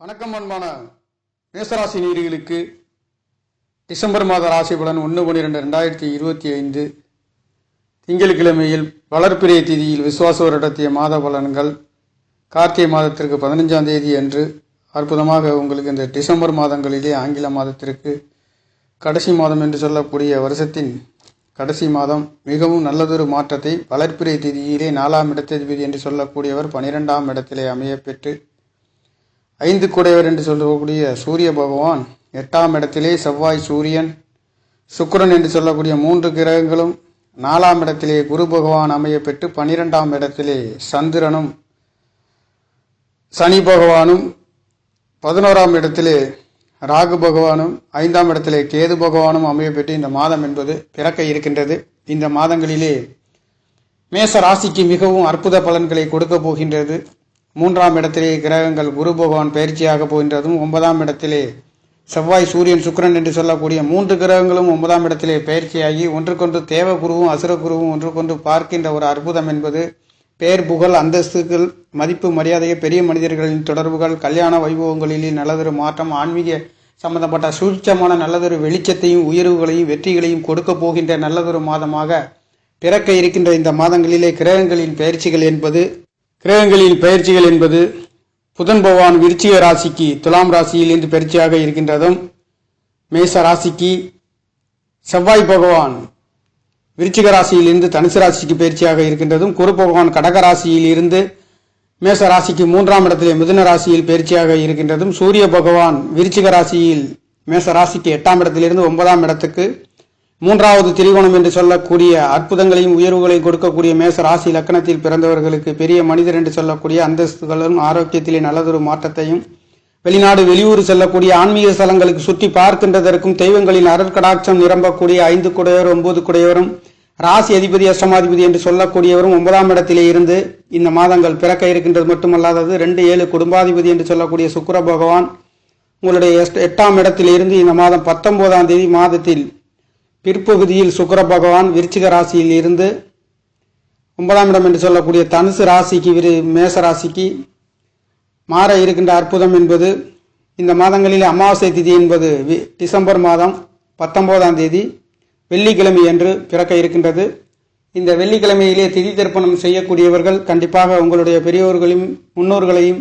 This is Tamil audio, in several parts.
வணக்கம் அன்பான மேசராசி நீர்களுக்கு டிசம்பர் மாத ராசி பலன் ஒன்று பன்னிரெண்டு ரெண்டாயிரத்தி இருபத்தி ஐந்து திங்கட்கிழமையில் வளர்ப்பிறை திதியில் விசுவாச வருடத்திய மாத பலன்கள் கார்த்திகை மாதத்திற்கு பதினஞ்சாம் தேதி அன்று அற்புதமாக உங்களுக்கு இந்த டிசம்பர் மாதங்களிலே ஆங்கில மாதத்திற்கு கடைசி மாதம் என்று சொல்லக்கூடிய வருஷத்தின் கடைசி மாதம் மிகவும் நல்லதொரு மாற்றத்தை வளர்ப்பிறை திதியிலே நாலாம் இடத்ததிபதி என்று சொல்லக்கூடியவர் பனிரெண்டாம் இடத்திலே அமையப்பெற்று ஐந்து குடையவர் என்று சொல்லக்கூடிய சூரிய பகவான் எட்டாம் இடத்திலே செவ்வாய் சூரியன் சுக்கிரன் என்று சொல்லக்கூடிய மூன்று கிரகங்களும் நாலாம் இடத்திலே குரு பகவான் அமைய பெற்று பனிரெண்டாம் இடத்திலே சந்திரனும் சனி பகவானும் பதினோராம் இடத்திலே ராகு பகவானும் ஐந்தாம் இடத்திலே கேது பகவானும் அமைய பெற்று இந்த மாதம் என்பது பிறக்க இருக்கின்றது. இந்த மாதங்களிலே மேச ராசிக்கு மிகவும் அற்புத பலன்களை கொடுக்க போகின்றது. மூன்றாம் இடத்திலே கிரகங்கள் குரு பகவான் பயிற்சியாக போகின்றதும் ஒன்பதாம் இடத்திலே செவ்வாய் சூரியன் சுக்கிரன் என்று சொல்லக்கூடிய மூன்று கிரகங்களும் ஒன்பதாம் இடத்திலே பயிற்சியாகி ஒன்றுக்கொன்று தேவ குருவும் அசுர குருவும் ஒன்றுக்கொன்று பார்க்கின்ற ஒரு அற்புதம் என்பது பேர் புகழ் அந்தஸ்துகள் மதிப்பு மரியாதையை பெரிய மனிதர்களின் தொடர்புகள் கல்யாண வைபவங்களிலே நல்லதொரு மாற்றம் ஆன்மீக சம்பந்தப்பட்ட சூட்சமான நல்லதொரு வெளிச்சத்தையும் உயர்வுகளையும் வெற்றிகளையும் கொடுக்க போகின்ற நல்லதொரு மாதமாக பிறக்க இருக்கின்ற இந்த மாதங்களிலே கிரகங்களின் பயிற்சிகள் என்பது கிரகங்களின் பயிற்சிகள் என்பது புதன் பகவான் விருச்சிக ராசிக்கு துலாம் ராசியிலிருந்து பயிற்சியாக இருக்கின்றதும் மேச ராசிக்கு செவ்வாய் பகவான் விருச்சிக ராசியிலிருந்து தனுசு ராசிக்கு பயிற்சியாக இருக்கின்றதும் குரு பகவான் கடக ராசியில் இருந்து மேச ராசிக்கு மூன்றாம் இடத்திலே மிதுன ராசியில் பயிற்சியாக இருக்கின்றதும் சூரிய பகவான் விருச்சிக ராசியில் மேச ராசிக்கு எட்டாம் இடத்திலிருந்து ஒன்பதாம் இடத்துக்கு மூன்றாவது திரிகோணம் என்று சொல்லக்கூடிய அற்புதங்களையும் உயர்வுகளையும் கொடுக்கக்கூடிய மேச ராசி லக்கணத்தில் பிறந்தவர்களுக்கு பெரிய மனிதர் என்று சொல்லக்கூடிய அந்தஸ்துகளும் ஆரோக்கியத்திலே நல்லதொரு மாற்றத்தையும் வெளிநாடு வெளியூர் செல்லக்கூடிய ஆன்மீக ஸ்தலங்களுக்கு சுற்றி பார்க்கின்றதற்கும் தெய்வங்களின் அருட்கடாட்சம் நிரம்பக்கூடிய ஐந்து குடையவர் ஒன்பது குடையவரும் ராசி அதிபதி அஷ்டமாதிபதி என்று சொல்லக்கூடியவரும் ஒன்பதாம் இடத்திலே இருந்து இந்த மாதங்கள் பிறக்க இருக்கின்றது. மட்டுமல்லாதது ரெண்டு ஏழு குடும்பாதிபதி என்று சொல்லக்கூடிய சுக்கர பகவான் உங்களுடைய எட்டாம் இடத்தில் இருந்து இந்த மாதம் பத்தொன்பதாம் தேதி மாதத்தில் பிற்பகுதியில் சுக்கர பகவான் விருச்சிக ராசியில் இருந்து ஒன்பதாம் இடம் என்று சொல்லக்கூடிய தனுசு ராசிக்கு விரு மேச ராசிக்கு மாற இருக்கின்ற அற்புதம் என்பது இந்த மாதங்களில் அமாவாசை திதி என்பது வி- டிசம்பர் மாதம் பத்தொன்பதாம் தேதி வெள்ளிக்கிழமை என்று பிறக்க இருக்கின்றது. இந்த வெள்ளிக்கிழமையிலே திதி தர்ப்பணம் செய்யக்கூடியவர்கள் கண்டிப்பாக உங்களுடைய பெரியோர்களையும் முன்னோர்களையும்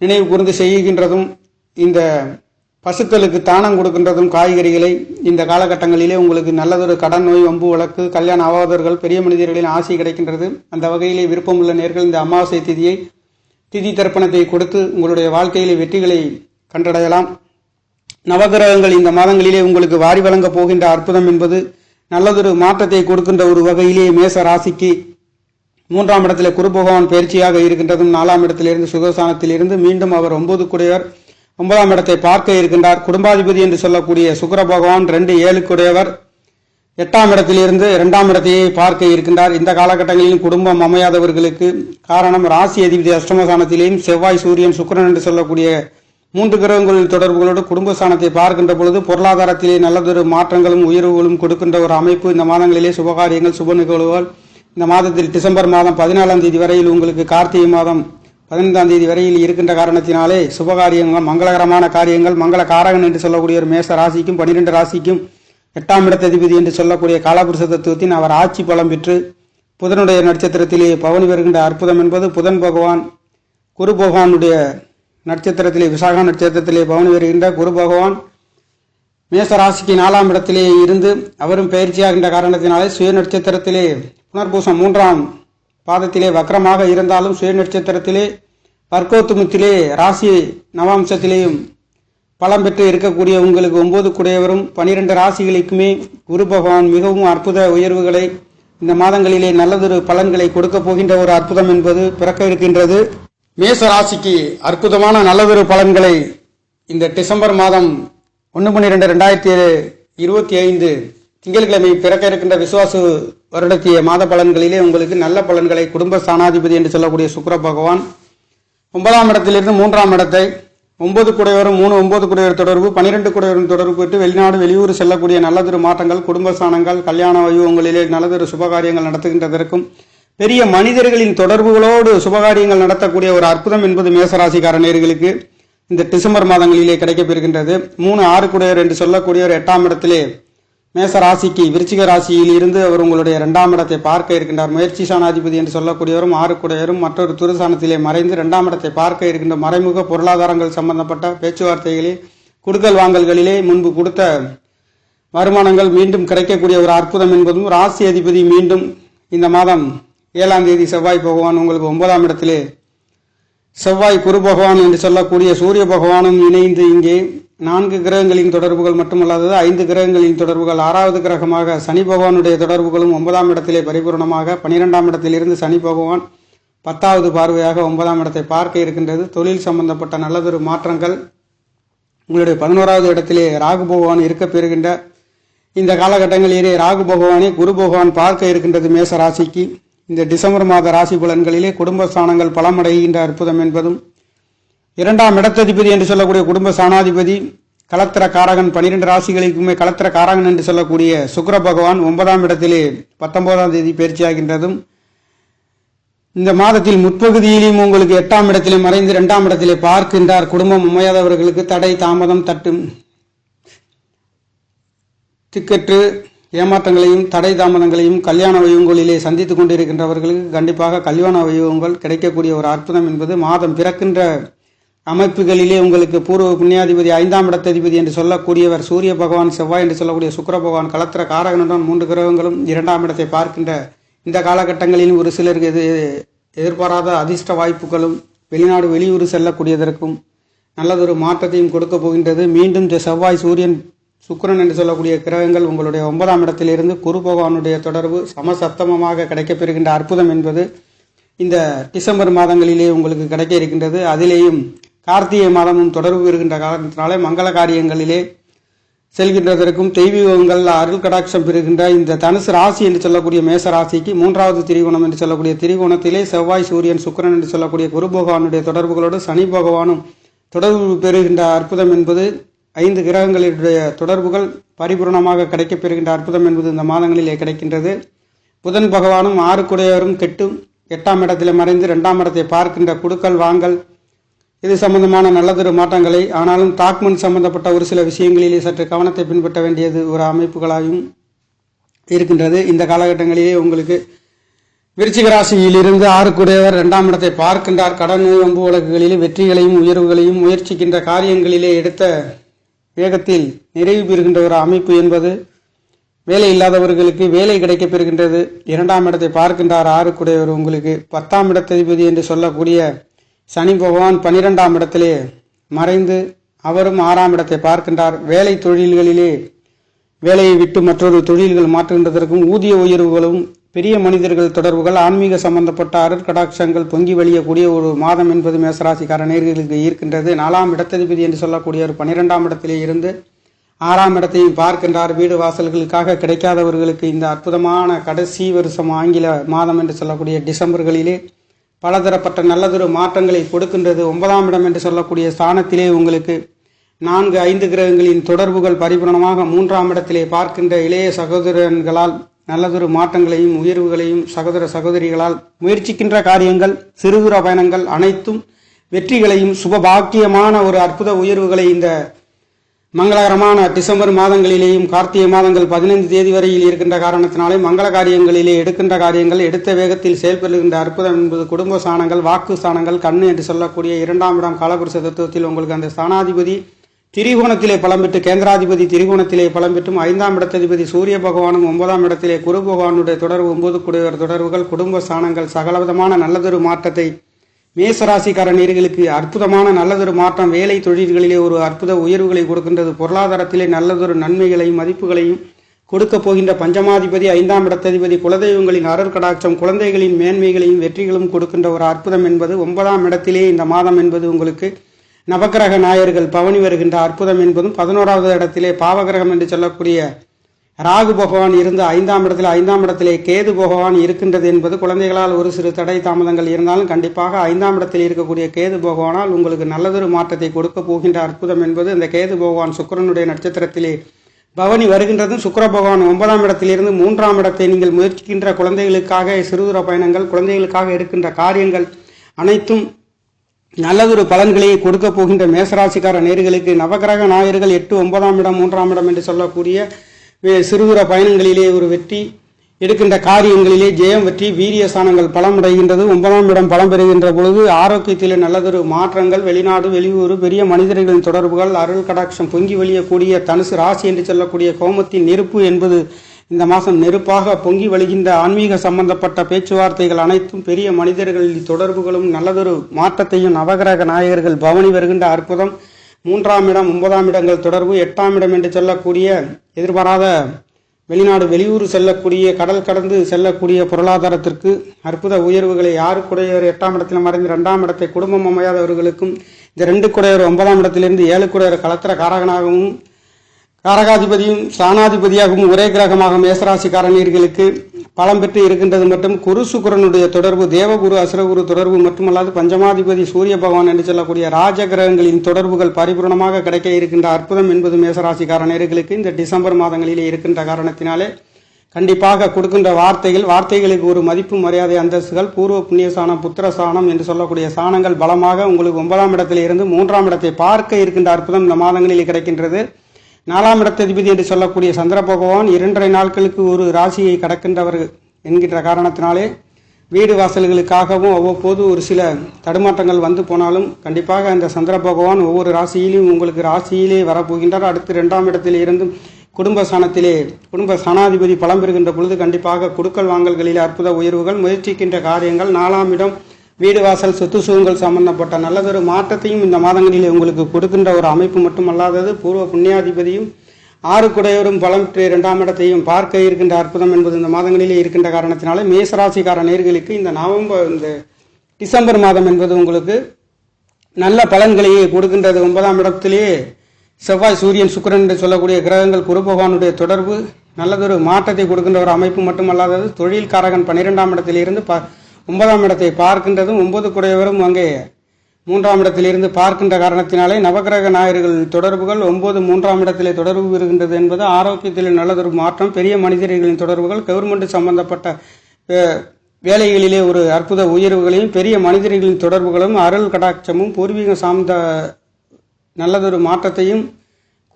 நினைவு கூர்ந்து செய்கின்றதும் இந்த பசுக்களுக்கு தானம் கொடுக்கின்றதும் காய்கறிகளை இந்த காலகட்டங்களிலே உங்களுக்கு நல்லதொரு கடன் நோய் வம்பு வழக்கு கல்யாண ஆவாதர்கள் பெரிய மனிதர்களின் ஆசை கிடைக்கின்றது. அந்த வகையிலே விருப்பமுள்ள நேர்கள் இந்த அமாவாசை திதியை திதி தர்ப்பணத்தை கொடுத்து உங்களுடைய வாழ்க்கையிலே வெற்றிகளை கண்டடையலாம். நவகிரகங்கள் இந்த மாதங்களிலே உங்களுக்கு வாரி வழங்கப் போகின்ற அற்புதம் என்பது நல்லதொரு மாற்றத்தை கொடுக்கின்ற ஒரு வகையிலே மேச ராசிக்கு மூன்றாம் இடத்திலே குரு பகவான் பயிற்சியாக இருக்கின்றதும் நாலாம் இடத்திலிருந்து சுகஸ்தானத்திலிருந்து மீண்டும் அவர் ஒன்பது குடையவர் ஒன்பதாம் இடத்தை பார்க்க இருக்கின்றார் குடும்பாதிபதி என்று சொல்லக்கூடிய சுக்கர பகவான் ரெண்டு ஏழுக்குடையவர். எட்டாம் இடத்திலிருந்து இரண்டாம் இடத்தையே பார்க்க இருக்கின்றார். இந்த காலகட்டங்களிலும் குடும்பம் அமையாதவர்களுக்கு காரணம் ராசி அதிபதி அஷ்டமஸ்தானத்திலேயும் செவ்வாய் சூரியன் சுக்கிரன் என்று சொல்லக்கூடிய மூன்று கிரகங்களின் தொடர்புகளோடு குடும்ப ஸ்தானத்தை பார்க்கின்ற பொழுது பொருளாதாரத்திலே நல்லதொரு மாற்றங்களும் உயர்வுகளும் கொடுக்கின்ற ஒரு அமைப்பு. இந்த மாதங்களிலே சுபகாரியங்கள் சுப நிகழ்வுகள். இந்த மாதத்தில் டிசம்பர் மாதம் பதினாலாம் தேதி வரையில் உங்களுக்கு கார்த்திகை மாதம் பதினைந்தாம் தேதி வரையில் இருக்கின்ற காரணத்தினாலே சுபகாரியங்கள் மங்களகரமான காரியங்கள் மங்கள காரகன் என்று சொல்லக்கூடிய ஒரு மேச ராசிக்கும் பன்னிரெண்டு ராசிக்கும் எட்டாம் இடத்ததிபதி என்று சொல்லக்கூடிய காலபுருஷ தத்துவத்தின் அவர் ஆட்சி பலம் பெற்று புதனுடைய நட்சத்திரத்திலே பவனி வருகின்ற அற்புதம் என்பது புதன் பகவான் குரு பகவானுடைய நட்சத்திரத்திலே விசாக நட்சத்திரத்திலே பவனி வருகின்ற குரு பகவான் மேச ராசிக்கு நாலாம் இடத்திலே இருந்து அவரும் பயிற்சியாகின்ற காரணத்தினாலே சுய நட்சத்திரத்திலே புனர்பூசம் மூன்றாம் பாதத்திலே வக்கரமாக இருந்தாலும் சுய நட்சத்திரத்திலே பர்கோத்துமத்திலே ராசி நவாம்சத்திலேயும் பலம் பெற்று இருக்கக்கூடிய உங்களுக்கு ஒன்பது குடையவரும் பனிரெண்டு ராசிகளுக்குமே குரு பகவான் மிகவும் அற்புத உயர்வுகளை இந்த மாதங்களிலே நல்லதொரு பலன்களை கொடுக்க போகின்ற ஒரு அற்புதம் என்பது பிறக்க இருக்கின்றது. மேச ராசிக்கு அற்புதமான நல்லதொரு பலன்களை இந்த டிசம்பர் மாதம் ஒன்று பன்னிரெண்டு ரெண்டாயிரத்தி இருபத்தி ஐந்து திங்கட்கிழமை பிறக்க இருக்கின்ற விசுவாசு வருடத்திய மாத பலன்களிலே உங்களுக்கு நல்ல பலன்களை குடும்ப ஸ்தானாதிபதி என்று சொல்லக்கூடிய சுக்கிர பகவான் ஒன்பதாம் இடத்திலிருந்து மூன்றாம் இடத்தை ஒன்பது குடையோரும் மூணு ஒன்பது குடையோர் தொடர்பு பனிரெண்டு குடையோரும் தொடர்பு பெற்று வெளிநாடு வெளியூர் செல்லக்கூடிய நல்லதொரு மாற்றங்கள் குடும்ப ஸ்தானங்கள் கல்யாண வைபவங்களிலே நல்லதொரு சுபகாரியங்கள் நடத்துகின்றதற்கும் பெரிய மனிதர்களின் தொடர்புகளோடு சுபகாரியங்கள் நடத்தக்கூடிய ஒரு அற்புதம் என்பது மேசராசிக்கார நேர்களுக்கு இந்த டிசம்பர் மாதங்களிலே கிடைக்கப்பெறுகின்றது. மூணு ஆறு குடையோர் என்று சொல்லக்கூடியவர் எட்டாம் இடத்திலே மேச ராசிக்கு விருச்சிக ராசியில் இருந்து அவர் உங்களுடைய இரண்டாம் இடத்தை பார்க்க இருக்கின்றார். முயற்சி சாணாதிபதி என்று சொல்லக்கூடியவரும் ஆறு மற்றொரு துருசானத்திலே மறைந்து இரண்டாம் இடத்தை பார்க்க இருக்கின்ற மறைமுக பொருளாதாரங்கள் சம்பந்தப்பட்ட பேச்சுவார்த்தைகளில் கொடுக்கல் வாங்கல்களிலே முன்பு கொடுத்த வருமானங்கள் மீண்டும் கிடைக்கக்கூடிய ஒரு அற்புதம் என்பதும் ராசி அதிபதி மீண்டும் இந்த மாதம் ஏழாம் தேதி செவ்வாய் பகவான் உங்களுக்கு ஒன்பதாம் இடத்திலே செவ்வாய் குரு பகவான் என்று சொல்லக்கூடிய சூரிய பகவானும் இணைந்து இங்கே நான்கு கிரகங்களின் தொடர்புகள் மட்டுமல்லாதது ஐந்து கிரகங்களின் தொடர்புகள் ஆறாவது கிரகமாக சனி பகவானுடைய தொடர்புகளும் ஒன்பதாம் இடத்திலே பரிபூரணமாக பனிரெண்டாம் இடத்திலிருந்து சனி பகவான் பத்தாவது பார்வையாக ஒன்பதாம் இடத்தை பார்க்க இருக்கின்றது. தொழில் சம்பந்தப்பட்ட நல்லதொரு மாற்றங்கள். உங்களுடைய பதினோராவது இடத்திலே ராகு பகவான் இருக்க பெறுகின்ற இந்த காலகட்டங்களிலே ராகு பகவானை குரு பகவான் பார்க்க இருக்கின்றது மேச ராசிக்கு. இந்த டிசம்பர் மாத ராசி பலன்களிலே குடும்பஸ்தானங்கள் பலமடைகின்ற அற்புதம் என்பதும் இரண்டாம் இடத்ததிபதி என்று சொல்லக்கூடிய குடும்ப சாணாதிபதி கலத்திர காரகன் பனிரெண்டு ராசிகளுக்குமே கலத்திர காரகன் என்று சொல்லக்கூடிய சுக்கர பகவான் ஒன்பதாம் இடத்திலே பத்தொன்பதாம் தேதி பயிற்சியாகின்றதும் இந்த மாதத்தில் முற்பகுதியிலும் உங்களுக்கு எட்டாம் இடத்திலே மறைந்து இரண்டாம் இடத்திலே பார்க்கின்றார் குடும்பம் அமையாதவர்களுக்கு தடை தாமதம் தட்டும் திக்கற்று ஏமாற்றங்களையும் தடை தாமதங்களையும் கல்யாண வையங்களிலே சந்தித்துக் கொண்டிருக்கின்றவர்களுக்கு கண்டிப்பாக கல்யாண வைவங்கள் கிடைக்கக்கூடிய ஒரு அற்புதம் என்பது மாதம் பிறக்கின்ற அமைப்புகளிலே உங்களுக்கு பூர்வ புண்ணியாதிபதி ஐந்தாம் இடத்ததிபதி என்று சொல்லக்கூடியவர் சூரிய பகவான் செவ்வாய் என்று சொல்லக்கூடிய சுக்கர பகவான் கலத்திர காரகனுடன் மூன்று கிரகங்களும் இரண்டாம் இடத்தை பார்க்கின்ற இந்த காலகட்டங்களில் ஒரு சிலருக்கு எது எதிர்பாராத அதிர்ஷ்ட வாய்ப்புகளும் வெளிநாடு வெளியூர் செல்லக்கூடியதற்கும் நல்லதொரு மாற்றத்தையும் கொடுக்க போகின்றது. மீண்டும் இந்த செவ்வாய் சூரியன் சுக்கிரன் என்று சொல்லக்கூடிய கிரகங்கள் உங்களுடைய ஒன்பதாம் இடத்திலிருந்து குரு பகவானுடைய தொடர்பு சமசப்தமமாக கிடைக்கப்பெறுகின்ற அற்புதம் என்பது இந்த டிசம்பர் மாதங்களிலே உங்களுக்கு கிடைக்க இருக்கின்றது. அதிலேயும் கார்த்திகை மாதமும் தொடர்பு இருக்கின்ற காரணத்தினாலே மங்கள காரியங்களிலே செல்கின்றதற்கும் தெய்வீகங்கள் அருள் கடாட்சம் பெறுகின்ற இந்த தனுசு ராசி என்று சொல்லக்கூடிய மேச ராசிக்கு மூன்றாவது திரிகோணம் என்று சொல்லக்கூடிய திரிகோணத்திலே செவ்வாய் சூரியன் சுக்கிரன் என்று சொல்லக்கூடிய குரு பகவானுடைய தொடர்புகளோடு சனி பகவானும் தொடர்பு பெறுகின்ற அற்புதம் என்பது ஐந்து கிரகங்களுடைய தொடர்புகள் பரிபூர்ணமாக கிடைக்கப்பெறுகின்ற அற்புதம் என்பது இந்த மாதங்களிலே கிடைக்கின்றது. புதன் பகவானும் ஆறு குடையவரும் கெட்டும். எட்டாம் இடத்தில் மறைந்து ரெண்டாம் இடத்தை பார்க்கின்ற குடுக்கல் வாங்கல் இது சம்பந்தமான நல்லதொரு மாற்றங்களை ஆனாலும் டாக்குமெண்ட் சம்பந்தப்பட்ட ஒரு சில விஷயங்களிலே சற்று கவனத்தை பின்பற்ற வேண்டியது ஒரு அமைப்புகளாகவும் இருக்கின்றது. இந்த காலகட்டங்களிலே உங்களுக்கு விருச்சிக ராசியிலிருந்து ஆறுக்குடையவர் இரண்டாம் இடத்தை பார்க்கின்றார். கடன் வம்பு வழக்குகளிலே வெற்றிகளையும் உயர்வுகளையும் முயற்சிக்கின்ற காரியங்களிலே எடுத்த வேகத்தில் நிறைவு பெறுகின்ற ஒரு அமைப்பு என்பது வேலை இல்லாதவர்களுக்கு வேலை கிடைக்கப் பெறுகின்றது. இரண்டாம் இடத்தை பார்க்கின்றார் ஆறுக்குடையவர் உங்களுக்கு. பத்தாம் இடத்ததிபதி என்று சொல்லக்கூடிய சனி பகவான் பனிரெண்டாம் இடத்திலே மறைந்து அவரும் ஆறாம் இடத்தை பார்க்கின்றார். வேலை தொழில்களிலே வேலையை விட்டு மற்றொரு தொழில்கள் மாற்றுகின்றதற்கும் ஊதிய உயர்வுகளும் பெரிய மனிதர்கள் தொடர்புகள் ஆன்மீக சம்பந்தப்பட்ட அருட்கடாட்சங்கள் பொங்கி வழியக்கூடிய ஒரு மாதம் என்பது மேசராசிக்கார நேர்களுக்கு ஈர்க்கின்றது நாலாம் இடத்ததிபதி என்று சொல்லக்கூடிய ஒரு பனிரெண்டாம் இடத்திலே இருந்து ஆறாம் இடத்தையும் பார்க்கின்றார். வீடு வாசல்களுக்காக கிடைக்காதவர்களுக்கு இந்த அற்புதமான கடைசி வருஷம் ஆங்கில மாதம் என்று சொல்லக்கூடிய டிசம்பர்களிலே பலதரப்பட்ட நல்லதொரு மாற்றங்களை கொடுக்கின்றது ஒன்பதாம் இடம் என்று சொல்லக்கூடிய ஸ்தானத்திலே உங்களுக்கு நான்கு ஐந்து கிரகங்களின் தொடர்புகள் பரிபூரணமாக மூன்றாம் இடத்திலே பார்க்கின்ற இளைய சகோதரன்களால் நல்லதொரு மாற்றங்களையும் உயர்வுகளையும் சகோதர சகோதரிகளால் முயற்சிக்கின்ற காரியங்கள் சிறுதூர பயணங்கள் அனைத்தும் வெற்றிகளையும் சுபபாக்கியமான ஒரு அற்புத உயர்வுகளை இந்த மங்களகரமான டிசம்பர் மாதங்களிலேயும் கார்த்திகை மாதங்கள் பதினைந்து தேதி வரையில் இருக்கின்ற காரணத்தினாலே மங்கள காரியங்களிலே எடுக்கின்ற காரியங்கள் எடுத்த வேகத்தில் செயல்படுகின்ற அற்புதம் என்பது குடும்ப ஸ்தானங்கள் வாக்கு ஸ்தானங்கள் கண்ணு என்று சொல்லக்கூடிய இரண்டாம் இடம் காலபுருஷ தத்துவத்தில் உங்களுக்கு அந்த ஸ்தானாதிபதி திரிகோணத்திலே பலம் பெற்று கேந்திராதிபதி திரிகோணத்திலே பலம் பெற்றும் ஐந்தாம் இடத்ததிபதி சூரிய பகவானும் ஒன்பதாம் இடத்திலே குரு பகவானுடைய தொடர்பு ஒன்பது குடையவர் தொடர்புகள் குடும்ப ஸ்தானங்கள் சகலவிதமான நல்லதொரு மாற்றத்தை மேசராசிக்கார நேர்களுக்கு அற்புதமான நல்லதொரு மாற்றம். வேலை தொழில்களிலே ஒரு அற்புத உயர்வுகளை கொடுக்கின்றது. பொருளாதாரத்திலே நல்லதொரு நன்மைகளையும் மதிப்புகளையும் கொடுக்க போகின்ற பஞ்சமாதிபதி ஐந்தாம் இடத்ததிபதி குலதெய்வங்களின் அருள் கடாட்சம் குழந்தைகளின் மேன்மைகளையும் வெற்றிகளும் கொடுக்கின்ற ஒரு அற்புதம் என்பது ஒன்பதாம் இடத்திலே இந்த மாதம் என்பது உங்களுக்கு நவக்கிரக நாயர்கள் பவனி வருகின்ற அற்புதம் என்பதும் பதினோராவது இடத்திலே பாவகிரகம் என்று சொல்லக்கூடிய ராகு பகவான் இருந்து ஐந்தாம் இடத்தில் ஐந்தாம் இடத்திலே கேது பகவான் இருக்கின்றது என்பது குழந்தைகளால் ஒரு சிறு தடை தாமதங்கள் இருந்தாலும் கண்டிப்பாக ஐந்தாம் இடத்தில் இருக்கக்கூடிய கேது பகவானால் உங்களுக்கு நல்லதொரு மாற்றத்தை கொடுக்க போகின்ற அற்புதம் என்பது இந்த கேது பகவான் சுக்கிரனுடைய நட்சத்திரத்திலே பவனி வருகின்றதும் சுக்கர பகவான் ஒன்பதாம் இடத்திலிருந்து மூன்றாம் இடத்தை நீங்கள் முயற்சிக்கின்ற குழந்தைகளுக்காக சிறுதூர பயணங்கள் குழந்தைகளுக்காக எடுக்கின்ற காரியங்கள் அனைத்தும் நல்லதொரு பலன்களை கொடுக்க போகின்ற மேசராசிக்கார நேர்களுக்கு நவகிரக நாயர்கள் எட்டு ஒன்பதாம் இடம் மூன்றாம் இடம் என்று சொல்லக்கூடிய சிறுதூர பயணங்களிலே ஒரு வெற்றி எடுக்கின்ற காரியங்களிலே ஜெயம் வெற்றி வீரிய ஸ்தானங்கள் பலமடைகின்றது. ஒன்பதாம் இடம் பலம் பெறுகின்ற பொழுது ஆரோக்கியத்திலே நல்லதொரு மாற்றங்கள் வெளிநாடு வெளியூர் பெரிய மனிதர்களின் தொடர்புகள் அருள் கடாட்சம் பொங்கி வழியக்கூடிய தனுசு ராசி என்று சொல்லக்கூடிய கோமத்தின் நெருப்பு என்பது இந்த மாதம் நெருப்பாக பொங்கி வழிகின்ற ஆன்மீக சம்பந்தப்பட்ட பேச்சுவார்த்தைகள் அனைத்தும் பெரிய மனிதர்களின் தொடர்புகளும் நல்லதொரு மாற்றத்தையும் நவகிரக நாயகர்கள் பவனி வருகின்ற அற்புதம். மூன்றாம் இடம் ஒன்பதாம் இடங்கள் தொடர்பு எட்டாம் இடம் என்று சொல்லக்கூடிய எதிர்பாராத வெளிநாடு வெளியூர் செல்லக்கூடிய கடல் கடந்து செல்லக்கூடிய பொருளாதாரத்திற்கு அற்புத உயர்வுகளை யாரு குடையவர் எட்டாம் இடத்தில் மறைந்து ரெண்டாம் இடத்தை குடும்பம் அமையாதவர்களுக்கும் இந்த ரெண்டு குடையவர் ஒன்பதாம் இடத்திலிருந்து ஏழு குடையவர் கலத்திர காரகனாகவும் காரகாதிபதியும் ஸ்தானாதிபதியாகவும் ஒரே கிரகமாக மேசராசிக்காரணியர்களுக்கு பலம் பெற்று இருக்கின்றது மற்றும் குரு சுக்கரனுடைய தொடர்பு தேவகுரு அசுரகுரு தொடர்பு மட்டுமல்லாது பஞ்சமாதிபதி சூரிய பகவான் என்று சொல்லக்கூடிய ராஜ கிரகங்களின் தொடர்புகள் பரிபூர்ணமாக கிடைக்க இருக்கின்ற அற்புதம் என்பது மேசராசிக்காரணியர்களுக்கு இந்த டிசம்பர் மாதங்களிலே இருக்கின்ற காரணத்தினாலே கண்டிப்பாக கொடுக்கின்ற வார்த்தைகள் வார்த்தைகளுக்கு ஒரு மதிப்பு மரியாதை அந்தஸ்துகள் பூர்வ புண்ணியசானம் புத்திர சாணம் என்று சொல்லக்கூடிய சாணங்கள் பலமாக உங்களுக்கு ஒன்பதாம் இடத்தில் இருந்து மூன்றாம் இடத்தை பார்க்க இருக்கின்ற அற்புதம் இந்த மாதங்களில் கிடைக்கின்றது. நாலாம் இடத்ததிபதி என்று சொல்லக்கூடிய சந்திர பகவான் இரண்டரை நாட்களுக்கு ஒரு ராசியை கடக்கின்றவர் என்கின்ற காரணத்தினாலே வீடு வாசல்களுக்காகவும் அவ்வப்போது ஒரு சில தடுமாற்றங்கள் வந்து போனாலும் கண்டிப்பாக அந்த சந்திர பகவான் ஒவ்வொரு ராசியிலும் உங்களுக்கு ராசியிலே வரப்போகின்றார். அடுத்து இரண்டாம் இடத்தில் இருந்தும் குடும்ப ஸ்தானத்திலே குடும்ப சனாதிபதி பலம் பெறுகின்ற பொழுது கண்டிப்பாக குடுக்கல் வாங்கல்களில் அற்புத உயர்வுகள் முயற்சிக்கின்ற காரியங்கள் நாலாம் இடம் வீடு வாசல் சொத்து சுகங்கள் சம்பந்தப்பட்ட நல்லதொரு மாற்றத்தையும் இந்த மாதங்களில் உங்களுக்கு கொடுக்கின்ற ஒரு அமைப்பு மட்டுமல்லாதது பூர்வ புண்ணியாதிபதியும் ஆறு குடையோரும் பலம் பெற்று இரண்டாம் இடத்தையும் பார்க்க இருக்கின்ற அற்புதம் என்பது இந்த மாதங்களிலே இருக்கின்ற காரணத்தினாலே மேசராசிக்கார நேர்களுக்கு இந்த நவம்பர் இந்த டிசம்பர் மாதம் என்பது உங்களுக்கு நல்ல பலன்களையே கொடுக்கின்றது. ஒன்பதாம் இடத்திலேயே செவ்வாய் சூரியன் சுக்கிரன் என்று சொல்லக்கூடிய கிரகங்கள் குரு பகவானுடைய தொடர்பு நல்லதொரு மாற்றத்தை கொடுக்கின்ற ஒரு அமைப்பு மட்டுமல்லாதது தொழில் காரகன் பன்னிரெண்டாம் இடத்திலிருந்து ப ஒன்பதாம் இடத்தை பார்க்கின்றதும் ஒன்பது குடையவரும் அங்கே மூன்றாம் இடத்திலிருந்து பார்க்கின்ற காரணத்தினாலே நவகிரக நாயர்கள் தொடர்புகள் ஒன்பது மூன்றாம் இடத்திலே தொடர்பு வருகின்றது என்பது ஆரோக்கியத்தில் நல்லதொரு மாற்றம். பெரிய மனிதர்களின் தொடர்புகள் கவர்மெண்ட் சம்பந்தப்பட்ட வேலைகளிலே ஒரு அற்புத உயர்வுகளையும் பெரிய மனிதர்களின் தொடர்புகளும் அருள் கடாட்சமும் பூர்வீக சார்ந்த நல்லதொரு மாற்றத்தையும்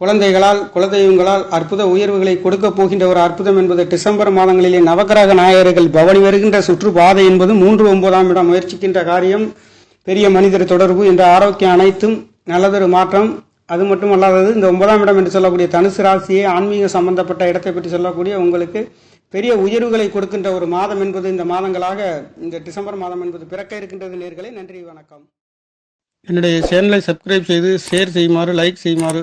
குழந்தைகளால் குலதெய்வங்களால் அற்புத உயர்வுகளை கொடுக்க போகின்ற ஒரு அற்புதம் என்பது டிசம்பர் மாதங்களிலே நவகிரக நாயகர்கள் பவனி வருகின்ற சுற்றுப்பாதை என்பது மூன்று ஒன்பதாம் இடம் முயற்சிக்கின்ற காரியம். பெரிய மனிதர் தொடர்பு என்ற ஆரோக்கியம் அனைத்தும் நல்லதொரு மாற்றம். அது மட்டும் அல்லாதது இந்த ஒன்பதாம் இடம் என்று சொல்லக்கூடிய தனுசு ராசியை ஆன்மீக சம்பந்தப்பட்ட இடத்தை பற்றி சொல்லக்கூடிய உங்களுக்கு பெரிய உயர்வுகளை கொடுக்கின்ற ஒரு மாதம் என்பது இந்த மாதங்களாக இந்த டிசம்பர் மாதம் என்பது பிறக்க இருக்கின்றது நேர்களே. நன்றி வணக்கம். என்னுடைய சேனலை சப்ஸ்கிரைப் செய்து ஷேர் செய்யுமாறு லைக் செய்யுமாறு